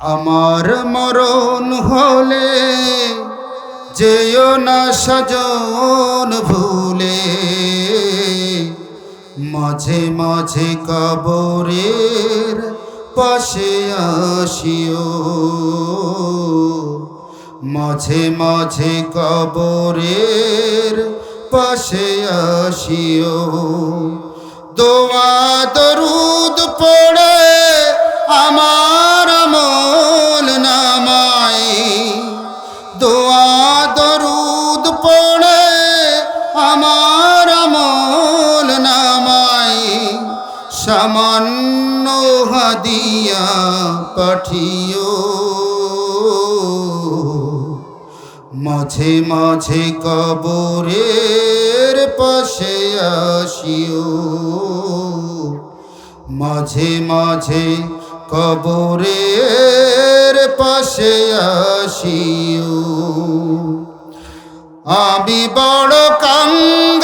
আমার মরণ হলে যেও না সজন ভুলে। মাঝে মাঝে কবরের পাশে আসিও। মাঝে মাঝে কবরের পাশে আসিও। দোয়া দরুদ পড়ে হাদিয়া পাঠিও। মাঝে মাঝে কবরের পাশে আসিও। মাঝে মাঝে কবরের পাশে আসিও। আমি বড় কাঙ্গাল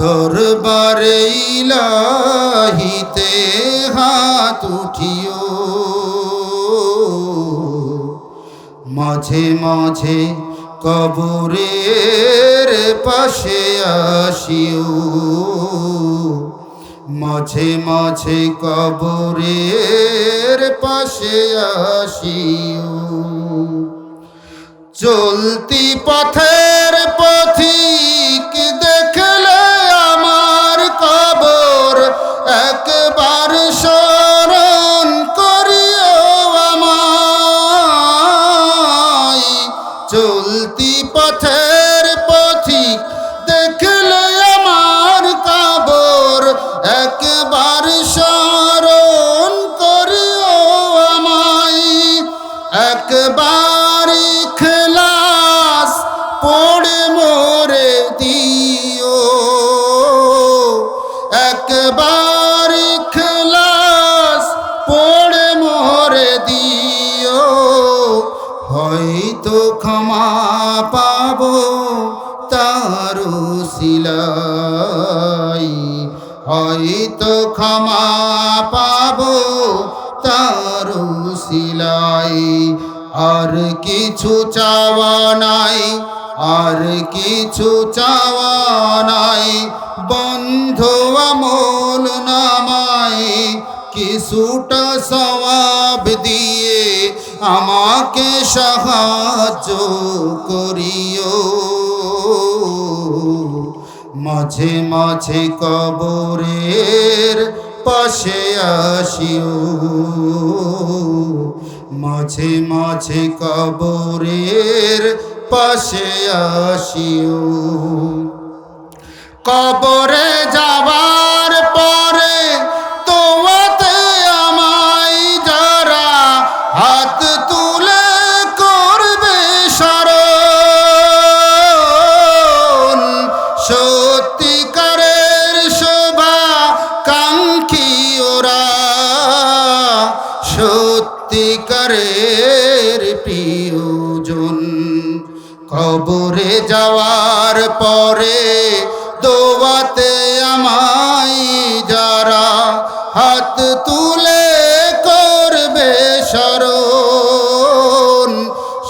দরবারে ইলাহিতে হাত উঠিও। মাঝে মাঝে কবরের পাশে আসিও। মাঝে মাঝে কবরের পাশে আসিও। চলতি পথের পথিক দেখলে একবার খেলাস পড়ে মোরে দিও। একবার খেলাস পড়ে মোরে দিও। হয়তো ক্ষমা পাবো তারু সিলাই হয়তো ক্ষমা পাবো তারু সিলাই আর কিছু চাওয়া নাই, আর কিছু চাওয়া নাই। বন্ধ আমল নামাই কিছুটা সবাব দিয়ে আমাকে সাহায্য করিও। মাঝে মাঝে কবরের পাশে আসিও। মাঝে মাঝে কবরের পাশে আসিও। কবরে সত্যিকারের প্রিয়জন। কবরে যাওয়ার পরে দোয়াতে আমায় যারা হাত তুলে করবে স্মরণ,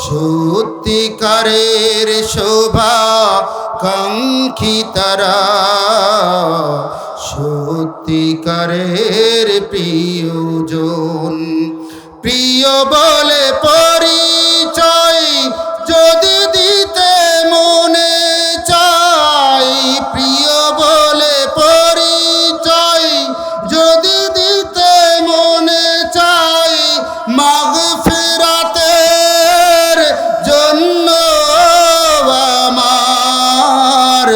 সত্যিকারের শোভা কাঙ্ক্ষী তারা। সত্যিকারের প্রিয়জন প্রিয় বলে পরিচয় যদি দিতে মনে চাই, প্রিয় বলে পরিচয় যদি দিতে মনে চাই, মাগ ফেরাতের জন্য আমার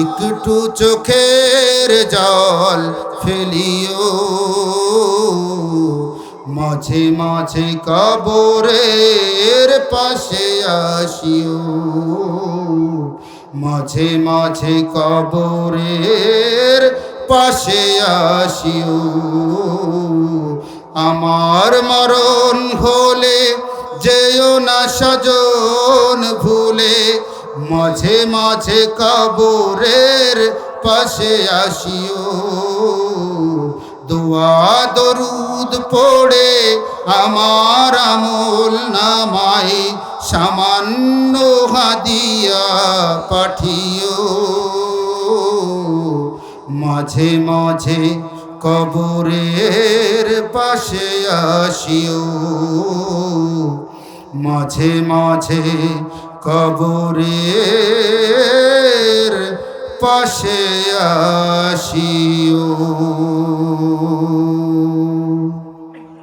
একটু চোখের জল ফেলিও। মাঝে মাঝে কবরের পাশে আসিও। মাঝে মাঝে কবরের পাশে আসিও। আমার মরণ হলে যেও না সজন ভুলে, মাঝে মাঝে কবরের পাশে আসিও। দোয়া দরুদ পড়ে আমার আমল নামাই সামান্য হাদিয়া পাঠিও। মাঝে মাঝে কবরের পাশে আসিও। মাঝে মাঝে কবরের পাশে আসিও।